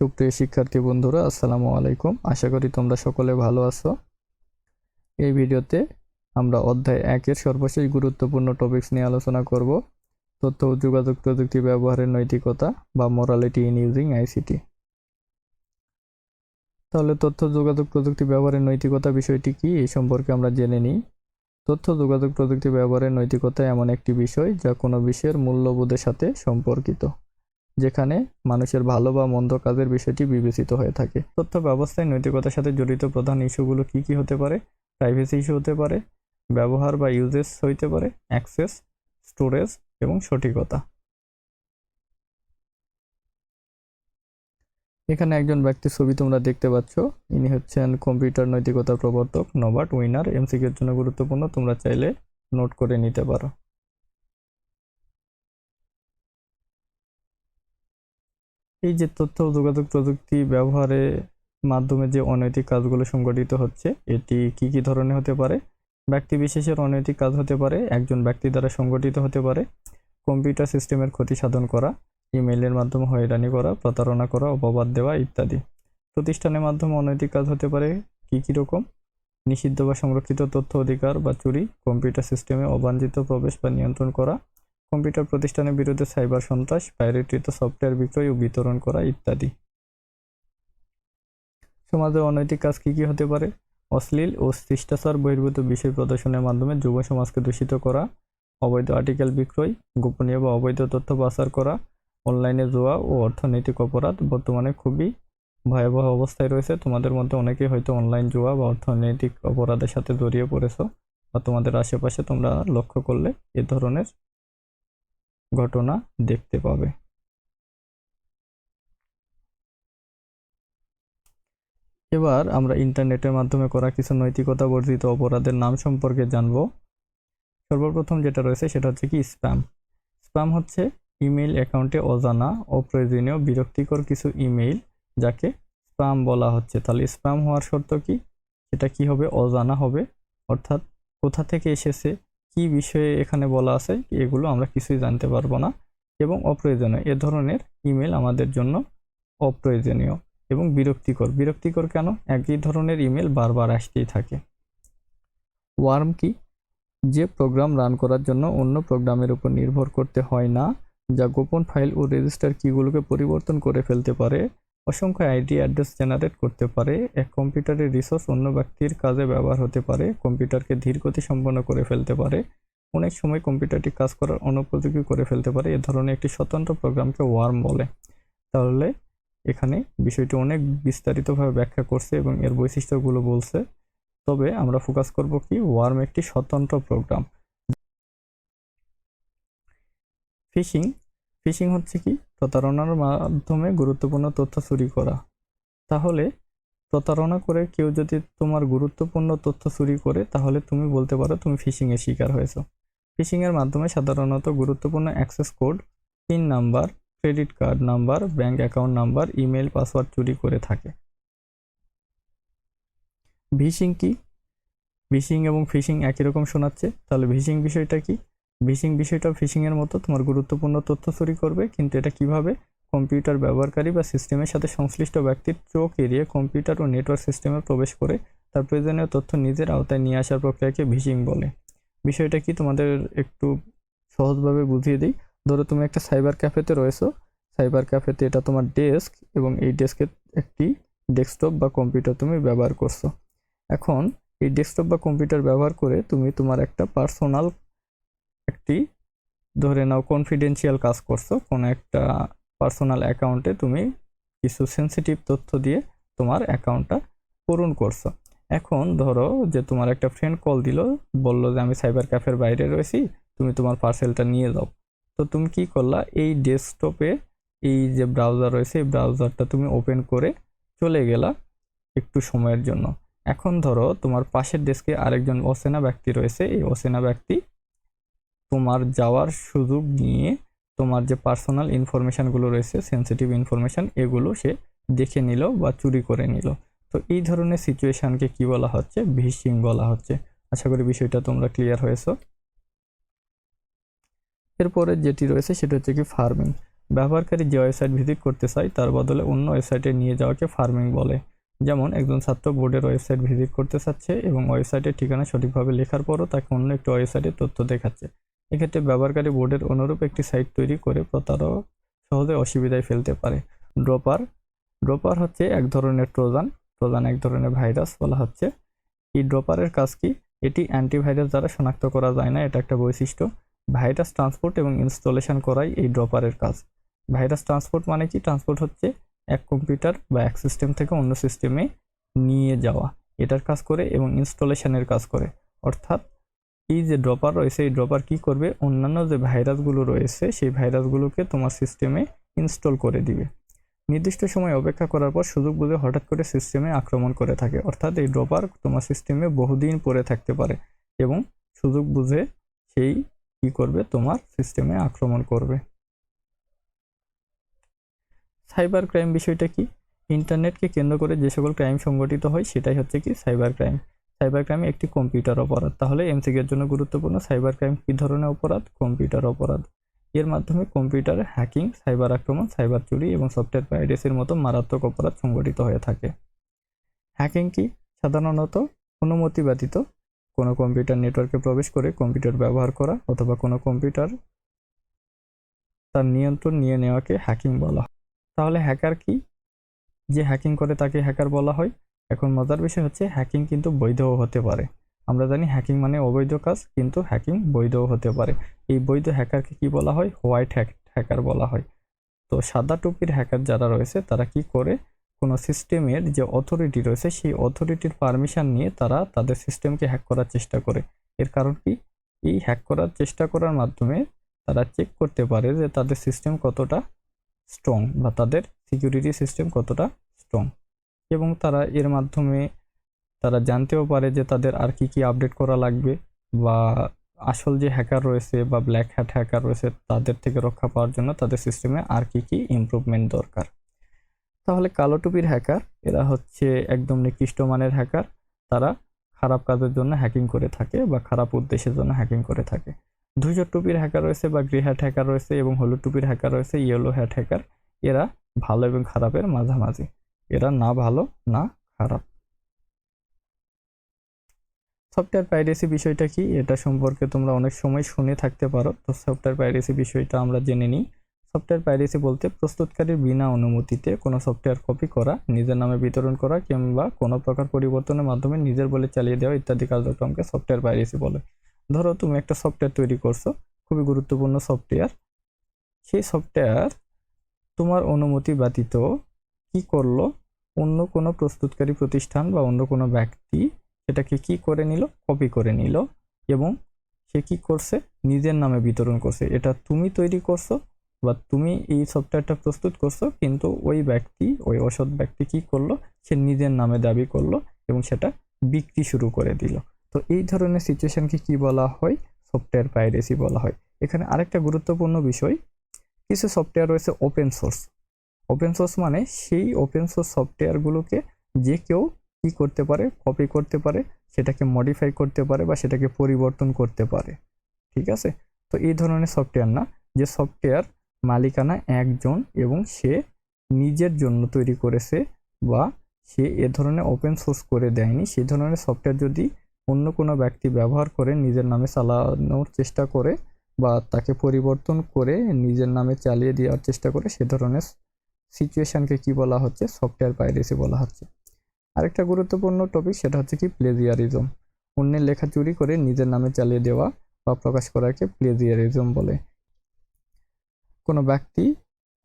সুপ্রিয় শিক্ষার্থী বন্ধুরা, আসসালামু আলাইকুম। আশা করি তোমরা সকলে ভালো আছো। এই ভিডিওতে আমরা অধ্যায় একের সর্বশেষ গুরুত্বপূর্ণ টপিকস নিয়ে আলোচনা করব। তথ্য ও যোগাযোগ, প্রযুক্তি ব্যবহারের নৈতিকতা বা মোরালিটি ইন ইউজিং আইসিটি তাহলে তথ্য, যোগাযোগ, প্রযুক্তি ব্যবহারের নৈতিকতা বিষয়টি কি? এই সম্পর্কে আমরা জেনে নিই। তথ্য, যোগাযোগ, প্রযুক্তি ব্যবহারের নৈতিকতা এমন একটি বিষয় যা কোনো বিষয়ের মূল্যবোধের সাথে সম্পর্কিত। যেখানে মানুষের ভালো বা মন্দ কাজের বিষয়টি বিবেচিত হয়ে থাকে। তথ্য ব্যবস্থায় নৈতিকতার সাথে জড়িত প্রধান ইস্যুগুলো কি কি হতে পারে? প্রাইভেসি ইস্যু হতে পারে, ব্যবহার বা ইউজেস হইতে পারে, অ্যাক্সেস, স্টোরেজ এবং সঠিকতা। এখানে একজন ব্যক্তির ছবি তোমরা দেখতে পাচ্ছ। ইনি হচ্ছেন কম্পিউটার নৈতিকতা প্রবর্তক, নবার্ট উইনার। এমসিকিউর জন্য গুরুত্বপূর্ণ, তোমরা চাইলে নোট করে নিতে পারো। এই যে তথ্য যোগাযোগ প্রযুক্তি ব্যবহারের মাধ্যমে যে অনৈতিক কাজগুলো সংগঠিত হচ্ছে, এটি কি কি ধরনের হতে পারে? ব্যক্তি বিশেষের অনৈতিক কাজ হতে পারে, একজন ব্যক্তি দ্বারা সংগঠিত হতে পারে, কম্পিউটার সিস্টেমের ক্ষতি সাধন করা, ইমেইলের মাধ্যমে হয়রানি করা, প্রতারণা করা, অপবাদ দেওয়া ইত্যাদি। প্রতিষ্ঠানের মাধ্যমে অনৈতিক কাজ হতে পারে, কি কি রকম? নিষিদ্ধ বা সংরক্ষিত তথ্য অধিকার বা চুরি, কম্পিউটার সিস্টেমে অবাঞ্ছিত প্রবেশ বা নিয়ন্ত্রণ করা কম্পিউটার প্রতিষ্ঠানের বিরুদ্ধে সাইবার সন্ত্রাস পাইরেটকৃত সফটওয়্যার বিক্রয় ও বিতরণ করা ইত্যাদি। সমাজে অনৈতিক কাজ কী কী হতে পারে? অশ্লীল ও শিষ্টাচার বহির্ভূত বিষয় প্রদর্শনের মাধ্যমে যুব সমাজকে দূষিত করা, অবৈধ আর্টিকেল বিক্রয়, গোপনীয় বা অবৈধ তথ্য পাচার করা, অনলাইনে জোয়া ও অর্থনৈতিক অপরাধ বর্তমানে খুবই ভয়াবহ অবস্থায় রয়েছে। তোমাদের মধ্যে অনেকেই হয়তো অনলাইন জোয়া বা অর্থনৈতিক অপরাধের সাথে জড়িয়ে পড়েছো বা তোমাদের আশেপাশে তোমরা লক্ষ্য করলে এ ধরনের ঘটনা দেখতে পাবে। এবার আমরা ইন্টারনেটের মাধ্যমে করা কিছু নৈতিকতা বর্জিত অপরাধের নাম সম্পর্কে জানব। সর্বপ্রথম যেটা রয়েছে সেটা হচ্ছে কি স্প্যাম। স্প্যাম হচ্ছে ইমেইল অ্যাকাউন্টে অজানা, অপ্রয়োজনীয়, বিরক্তিকর কিছু ইমেইল যাকে স্প্যাম বলা হচ্ছে। তাহলে স্প্যাম হওয়ার শর্ত কি? সেটা কি হবে? অজানা হবে। অর্থাৎ কোথা থেকে এসেছে? কি বিষয়ে এখানে বলা আছে, এগুলো আমরা কিছুই জানতে পারব না এবং অপ্রয়োজনীয়। এ ধরনের ইমেল আমাদের জন্য অপ্রয়োজনীয় এবং বিরক্তিকর। বিরক্তিকর কেন? একই ধরনের ইমেল বারবার আসতেই থাকে। ওয়ার্ম কি? যে প্রোগ্রাম রান করার জন্য অন্য প্রোগ্রামের উপর নির্ভর করতে হয় না, যা গোপন ফাইল ও রেজিস্টার কিগুলোকে পরিবর্তন করে ফেলতে পারে অসংখ্য আইডি অ্যাড্রেস জেনারেট করতে পারে। এক কম্পিউটারের রিসোর্স অন্য ব্যক্তির কাজে ব্যবহার হতে পারে। কম্পিউটারকে ধীর গতি সম্পন্ন করে ফেলতে পারে। অনেক সময় কম্পিউটারটি কাজ করার অনুপযোগী করে ফেলতে পারে। এ ধরনের একটি স্বতন্ত্র প্রোগ্রামকে ওয়ার্ম বলে। তাহলে এখানে বিষয়টি অনেক বিস্তারিতভাবে ব্যাখ্যা করছে এবং এর বৈশিষ্ট্যগুলো বলছে। তবে আমরা ফোকাস করব কি? ওয়ার্ম একটি স্বতন্ত্র প্রোগ্রাম। ফিশিং ফিশিং হচ্ছে কি? প্রতারণার মাধ্যমে গুরুত্বপূর্ণ তথ্য চুরি করা। তাহলে প্রতারণা করে কেউ যদি তোমার গুরুত্বপূর্ণ তথ্য চুরি করে, তাহলে তুমি বলতে পারো তুমি ফিশিংয়ের শিকার হয়েছো। ফিশিংয়ের মাধ্যমে সাধারণত গুরুত্বপূর্ণ access code PIN number credit card number bank account number email password চুরি করে থাকে। ভিশিং কি? ভিশিং এবং ফিশিং একই রকম শোনাচ্ছে। তাহলে ভিশিং বিষয়টা কি? ভিশিং বিষয়টা ফিশিংয়ের মতো তোমার গুরুত্বপূর্ণ তথ্য চুরি করবে, কিন্তু এটা কীভাবে? কম্পিউটার ব্যবহারকারী বা সিস্টেমের সাথে সংশ্লিষ্ট ব্যক্তির চোখ এড়িয়ে কম্পিউটার ও নেটওয়ার্ক সিস্টেমে প্রবেশ করে তার প্রয়োজনীয় তথ্য নিজের আওতায় নিয়ে আসার প্রক্রিয়াকে ভিশিং বলে। বিষয়টা কি তোমাদের একটু সহজভাবে বুঝিয়ে দিই? ধরো তুমি একটা সাইবার ক্যাফেতে রয়েছো সাইবার ক্যাফেতে এটা তোমার ডেস্ক এবং এই ডেস্কের একটি ডেস্কটপ বা কম্পিউটার তুমি ব্যবহার করছ। এখন এই ডেস্কটপ বা কম্পিউটার ব্যবহার করে তুমি তোমার একটা পার্সোনাল একটি, ধরে নাও কনফিডেন্সিয়াল কাজ করছ, কোনো একটা পার্সোনাল অ্যাকাউন্টে তুমি কিছু সেন্সিটিভ তথ্য দিয়ে তোমার অ্যাকাউন্টটা পূরণ করছ। এখন ধরো যে তোমার একটা ফ্রেন্ড কল দিল, বলল যে আমি সাইবার ক্যাফের বাইরে রয়েছি, তুমি তোমার পার্সেলটা নিয়ে যাও। তো তুমি কি করলা? এই ডেস্কটপে এই যে ব্রাউজার রয়েছে, এই ব্রাউজারটা তুমি ওপেন করে চলে গেলা একটু সময়ের জন্য। এখন ধরো তোমার পাশের ডেস্কে আরেকজন অচেনা ব্যক্তি রয়েছে, এই অচেনা ব্যক্তি তোমার যাওয়ার সুযোগ নিয়ে তোমার যে পার্সোনাল ইনফরমেশানগুলো রয়েছে সেন্সিটিভ ইনফরমেশান এগুলো সে দেখে নিল বা চুরি করে নিল। তো এই ধরনের সিচুয়েশানকে কি বলা হচ্ছে? ভিশিং বলা হচ্ছে। আশা করি বিষয়টা তোমরা ক্লিয়ার হয়েছো। এরপরে যেটি রয়েছে সেটা হচ্ছে কি ফার্মিং ব্যবহারকারী যে ওয়েবসাইট ভিজিট করতে চায়, তার বদলে অন্য ওয়েবসাইটে নিয়ে যাওয়াকে ফার্মিং বলে। যেমন একজন ছাত্র বোর্ডের ওয়েবসাইট ভিজিট করতে চাচ্ছে এবং ওয়েবসাইটের ঠিকানা সঠিকভাবে লেখার পরও তাকে অন্য একটি ওয়েবসাইটের তথ্য দেখাচ্ছে। এক্ষেত্রে ব্যবহারকারী বোর্ডের অনুরূপ একটি সাইট তৈরি করে প্রতারক সহজে অসুবিধায় ফেলতে পারে। ড্রপার ড্রপার হচ্ছে এক ধরনের ট্রোজান ট্রোজান এক ধরনের ভাইরাস বলা হচ্ছে। এই ড্রপারের কাজ কি? এটি অ্যান্টিভাইরাস দ্বারা শনাক্ত করা যায় না, এটা একটা বৈশিষ্ট্য। ভাইরাস ট্রান্সপোর্ট এবং ইনস্টলেশন করাই এই ড্রপারের কাজ। ভাইরাস ট্রান্সপোর্ট মানে কি? ট্রান্সপোর্ট হচ্ছে এক কম্পিউটার বা এক সিস্টেম থেকে অন্য সিস্টেমে নিয়ে যাওয়া। এটার কাজ করে এবং ইনস্টলেশনের কাজ করে। অর্থাৎ এই যে ড্রপার রয়েছে, এই ড্রপার কি করবে? অন্যান্য যে ভাইরাসগুলো রয়েছে, সেই ভাইরাসগুলোকে তোমার সিস্টেমে ইনস্টল করে দিবে। নির্দিষ্ট সময় অপেক্ষা করার পর সুযোগ বুঝে হঠাৎ করে সিস্টেমে আক্রমণ করে থাকে। অর্থাৎ এই ড্রপার তোমার সিস্টেমে বহুদিন পরে থাকতে পারে এবং সুযোগ বুঝে সেই কি করবে? তোমার সিস্টেমে আক্রমণ করবে। সাইবার ক্রাইম বিষয়টা কি? ইন্টারনেটকে কেন্দ্র করে যে সকল ক্রাইম সংগঠিত হয়, সেটাই হচ্ছে কি সাইবার ক্রাইম সাইবার ক্রাইম একটি কম্পিউটার অপরাধ। তাহলে এমসিকের জন্য গুরুত্বপূর্ণ সাইবার ক্রাইম কী ধরনের অপরাধ? কম্পিউটার অপরাধ। এর মাধ্যমে কম্পিউটার হ্যাকিং সাইবার আক্রমণ সাইবার চুরি এবং সফটওয়্যার পাইরেসির মতো মারাত্মক অপরাধ সংগঠিত হয়ে থাকে। হ্যাকিং কি? সাধারণত অনুমতি ব্যতীত কোনো কম্পিউটার নেটওয়ার্কে প্রবেশ করে কম্পিউটার ব্যবহার করা অথবা কোনো কম্পিউটার তার নিয়ন্ত্রণ নিয়ে নেওয়াকে হ্যাকিং বলা হয়। তাহলে হ্যাকার কি? যে হ্যাকিং করে তাকে হ্যাকার বলা হয় এখন মজার বিষয় হচ্ছে হ্যাকিং কিন্তু বৈধও হতে পারে। আমরা জানি হ্যাকিং মানে অবৈধ কাজ, কিন্তু হ্যাকিং বৈধও হতে পারে। এই বৈধ হ্যাকারকে কি বলা হয়? হোয়াইট হ্যাক হ্যাকার বলা হয়। তো সাদা টুপির হ্যাকার যারা রয়েছে, তারা কি করে? কোনো সিস্টেমের যে অথরিটি রয়েছে, সেই অথরিটির পারমিশন নিয়ে তারা তাদের সিস্টেমকে হ্যাক করার চেষ্টা করে। এর কারণ কি? এই হ্যাক করার চেষ্টা করার মাধ্যমে তারা চেক করতে পারে যে তাদের সিস্টেম কতটা স্ট্রং বা তাদের সিকিউরিটি সিস্টেম কতটা স্ট্রং এবং তারা এর মাধ্যমে তারা জানতেও পারে যে তাদের আর কি কি আপডেট করা লাগবে বা আসল যে হ্যাকার রয়েছে বা ব্ল্যাক হ্যাট হ্যাকার রয়েছে তাদের থেকে রক্ষা পাওয়ার জন্য তাদের সিস্টেমে আর কি কি ইমপ্রুভমেন্ট দরকার। তাহলে কালো টুপির হ্যাকার, এরা হচ্ছে একদম নিকৃষ্ট মানের হ্যাকার। তারা খারাপ কাজের জন্য হ্যাকিং করে থাকে বা খারাপ উদ্দেশ্যের জন্য হ্যাকিং করে থাকে। ধূসর টুপির হ্যাকার রয়েছে বা গ্রে হ্যাট হ্যাকার রয়েছে এবং হলুদ টুপির হ্যাকার রয়েছে ইয়েলো হ্যাট হ্যাকার। এরা ভালো এবং খারাপের মাঝামাঝি। এরা না ভালো, না খারাপ। সফটওয়্যার পাইরেসি বিষয়টা কি? এটা সম্পর্কে তোমরা অনেক সময় শুনে থাকতে পারো। তো সফটওয়্যার পাইরেসি বিষয়টা আমরা জেনে নিই। সফটওয়্যার পাইরেসি বলতে প্রস্তুতকারীর বিনা অনুমতিতে কোনো সফটওয়্যার কপি করা, নিজের নামে বিতরণ করা কিংবা কোনো প্রকার পরিবর্তনের মাধ্যমে নিজের বলে চালিয়ে দেওয়া ইত্যাদি কার্যক্রমকে সফটওয়্যার পাইরেসি বলে। ধরো তুমি একটা সফটওয়্যার তৈরি করছ, খুবই গুরুত্বপূর্ণ সফটওয়্যার সেই সফটওয়্যার তোমার অনুমতি ব্যতীত কি করল? অন্য কোনো প্রস্তুতকারী প্রতিষ্ঠান বা অন্য কোনো ব্যক্তি সেটাকে কি করে নিল? কপি করে নিল এবং সে কি করছে? নিজের নামে বিতরণ করছে। এটা তুমি তৈরি করছ বা তুমি এই সফটওয়্যারটা প্রস্তুত করছ, কিন্তু ওই ব্যক্তি, ওই অসৎ ব্যক্তি কি করল? সে নিজের নামে দাবি করল এবং সেটা বিক্রি শুরু করে দিল। তো এই ধরনের সিচুয়েশনকে কি বলা হয়? সফটওয়্যার পাইরেসি বলা হয়। এখানে আরেকটা গুরুত্বপূর্ণ বিষয়, কিছু সফটওয়্যার রয়েছে ওপেন সোর্স ওপেন সোর্স মানে সেই ওপেন সোর্স সফটওয়্যারগুলোকে যে কেউ কি করতে পারে কপি করতে পারে, সেটাকে মডিফাই করতে পারে বা সেটাকে পরিবর্তন করতে পারে। ঠিক আছে? তো এই ধরনের সফটওয়্যার না, যে সফটওয়্যার মালিকানা একজন এবং সে নিজের জন্য তৈরি করেছে বা সে এ ধরনের ওপেন সোর্স করে দেয়নি, সেই ধরনের সফটওয়্যার যদি অন্য কোনো ব্যক্তি ব্যবহার করে, নিজের নামে চালানোর চেষ্টা করে বা তাকে পরিবর্তন করে নিজের নামে চালিয়ে দেওয়ার চেষ্টা করে, সে ধরনের সিচুয়েশনকে কি বলা হচ্ছে? সফটওয়্যার পাইরেসি বলা হচ্ছে। আরেকটা গুরুত্বপূর্ণ টপিক সেটা হচ্ছে কি? প্লেজিয়ারিজম অন্যের লেখা চুরি করে নিজের নামে চালিয়ে দেওয়া বা প্রকাশ করাকে প্লেজিয়ারিজম বলে। কোনো ব্যক্তি,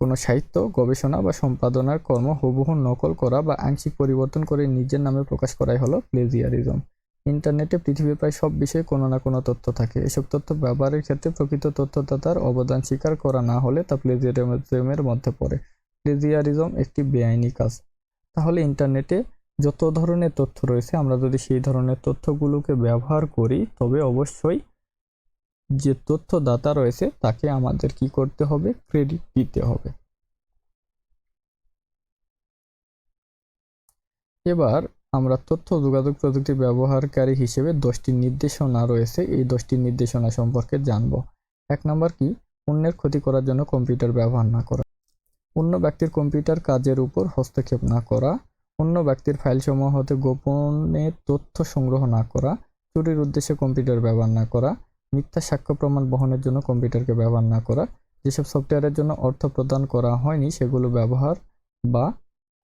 কোনো সাহিত্য, গবেষণা বা সম্পাদনার কর্ম হুবহু নকল করা বা আংশিক পরিবর্তন করে নিজের নামে প্রকাশ করাই হলো প্লেজিয়ারিজম ইন্টারনেটে পৃথিবীর প্রায় সব বিষয়ে কোনো না কোনো তথ্য থাকে। এসব তথ্য ব্যবহারের ক্ষেত্রে প্রকৃত তথ্যদাতার অবদান স্বীকার করা না হলে তা প্লেজিয়ারিজমের মধ্যে পড়ে। প্লেজিয়ারিজম একটি বেআইনি কাজ। তাহলে ইন্টারনেটে যত ধরনের তথ্য রয়েছে, আমরা যদি সেই ধরনের তথ্যগুলোকে ব্যবহার করি, তবে অবশ্যই যে তথ্যদাতা রয়েছে, তাকে আমাদের কি করতে হবে? ক্রেডিট দিতে হবে। এবার আমরা তথ্য যোগাযোগ প্রযুক্তি ব্যবহারকারী হিসেবে দশটি নির্দেশনা রয়েছে। এই দশটি নির্দেশনা সম্পর্কে জানব। এক নম্বর কি? অন্যের ক্ষতি করার জন্য কম্পিউটার ব্যবহার না করা। অন্য ব্যক্তির কম্পিউটার কাজের উপর হস্তক্ষেপ না করা, অন্য ব্যক্তির ফাইলসমূহ হতে গোপনে তথ্য সংগ্রহ না করা, চুরির উদ্দেশ্যে কম্পিউটার ব্যবহার না করা, মিথ্যা সাক্ষ্য প্রমাণ বহনের জন্য কম্পিউটারকে ব্যবহার না করা, যেসব সফটওয়্যারের জন্য অর্থ প্রদান করা হয়নি সেগুলো ব্যবহার বা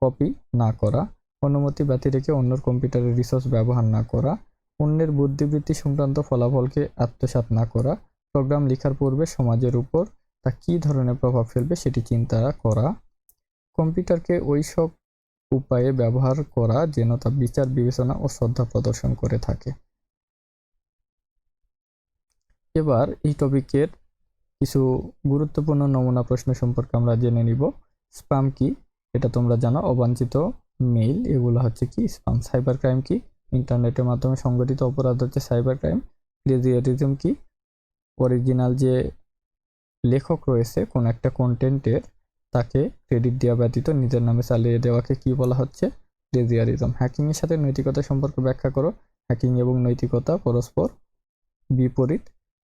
কপি না করা, অনুমতি ব্যতি রেখে অন্যর কম্পিউটারের রিসোর্স ব্যবহার না করা, অন্যের বুদ্ধিবৃত্তি সংক্রান্ত ফলাফলকে আত্মসাৎ না করা, প্রোগ্রাম লেখার পূর্বে সমাজের উপর তা কী ধরনের প্রভাব ফেলবে সেটি চিন্তা করা। কম্পিউটারকে ওই সব উপায়ে ব্যবহার করা যেন তা বিচার, বিবেচনা ও শ্রদ্ধা প্রদর্শন করে থাকে। এবার এই টপিকের কিছু গুরুত্বপূর্ণ নমুনা প্রশ্ন সম্পর্কে আমরা জেনে নিব। স্পাম কি? এটা তোমরা জানো, অবাঞ্ছিত মেইল। এগুলো হচ্ছে কি? স্পাম সাইবার ক্রাইম কি? ইন্টারনেটের মাধ্যমে সংগঠিত অপরাধ হচ্ছে সাইবার ক্রাইম প্লেজিয়ারিজম কি? অরিজিনাল যে লেখক রয়েছে, কোন একটা কন্টেন্টের তাকে ক্রেডিট দেওয়া ব্যতীত নিজের নামে চালিয়ে দেওয়াকে কি বলা হচ্ছে? প্লেজিয়ারিজম হ্যাকিং এর সাথে নৈতিকতা সম্পর্কে ব্যাখ্যা করো। হ্যাকিং এবং নৈতিকতা পরস্পর বিপরীত।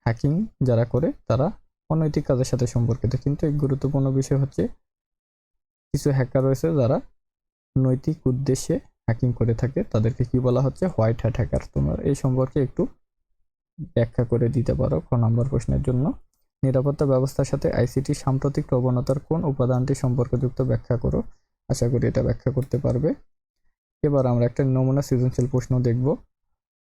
হ্যাকিং যারা করে, তারা অনৈতিক কাজের সাথে সম্পর্কিত। কিন্তু এক গুরুত্বপূর্ণ বিষয় হচ্ছে, কিছু হ্যাকার রয়েছে যারা নৈতিক উদ্দেশ্যে হ্যাকিং করে থাকে। তাদেরকে কি বলা হচ্ছে? হোয়াইট হ্যাট হ্যাকার তোমরা এই সম্পর্কে একটু ব্যাখ্যা করে দিতে পারো ক নম্বর প্রশ্নের জন্য। নিরাপত্তা ব্যবস্থার সাথে আইসিটি সাম্প্রতিক প্রবণতার কোন উপাদানটি সম্পর্কযুক্ত ব্যাখ্যা করো? আশা করি এটা ব্যাখ্যা করতে পারবে। এবার আমরা একটা নমুনা সৃজনশীল প্রশ্ন দেখব।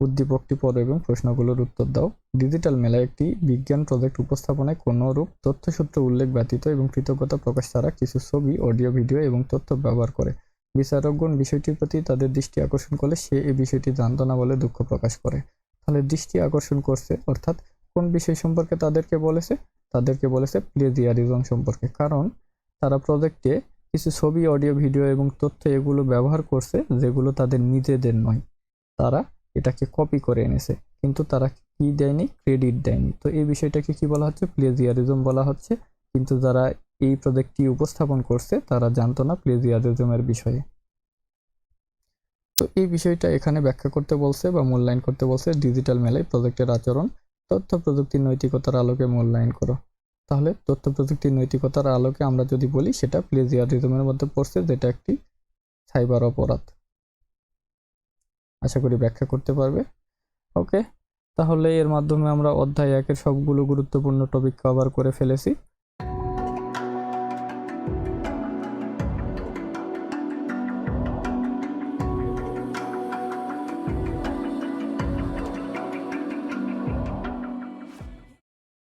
উদ্দীপকটি পড়ো এবং প্রশ্নগুলোর উত্তর দাও। ডিজিটাল মেলায় একটি বিজ্ঞান প্রজেক্ট উপস্থাপনায় কোনো রূপ তথ্যসূত্র উল্লেখ ব্যতীত এবং কৃতজ্ঞতা প্রকাশ ছাড়া কিছু ছবি, অডিও, ভিডিও এবং তথ্য ব্যবহার করে। বিচারকগণ বিষয়টির প্রতি তাদের দৃষ্টি আকর্ষণ করলে সে এই বিষয়টি জানত না বলে দুঃখ প্রকাশ করে। তাহলে দৃষ্টি আকর্ষণ করছে, অর্থাৎ কোন বিষয় সম্পর্কে তাদেরকে বলেছে? তাদেরকে বলেছে প্লেজিয়ারিজম সম্পর্কে। কারণ তারা প্রজেক্টে কিছু ছবি, অডিও, ভিডিও এবং তথ্য এগুলো ব্যবহার করছে যেগুলো তাদের নিজেদের নয়। তারা এটাকে কপি করে এনেছে। কিন্তু তারা কি দেয়নি? ক্রেডিট দেয়নি। তো এই বিষয়টাকে কি বলা হচ্ছে? প্লেজিয়ারিজম বলা হচ্ছে। কিন্তু যারা এই প্রজেক্টটি উপস্থাপন করছে, তারা জানতো না প্লেজিয়ারিজমের বিষয়ে। তো এই বিষয়টা এখানে ব্যাখ্যা করতে বলছে বা মূল্যায়ন করতে বলছে ডিজিটাল মেলায় প্রজেক্টের আচরণ তথ্য প্রযুক্তির নৈতিকতার আলোকে মূল্যায়ন করো। তাহলে তথ্য প্রযুক্তির নৈতিকতার আলোকে আমরা যদি বলি, সেটা প্লেজিয়ারিজমের মধ্যে পড়ছে, যেটা একটি সাইবার অপরাধ। আশা করি ব্যাখ্যা করতে পারবে। ওকে, তাহলে এর মাধ্যমে আমরা অধ্যায় একের সবগুলো গুরুত্বপূর্ণ টপিক কভার করে ফেলেছি।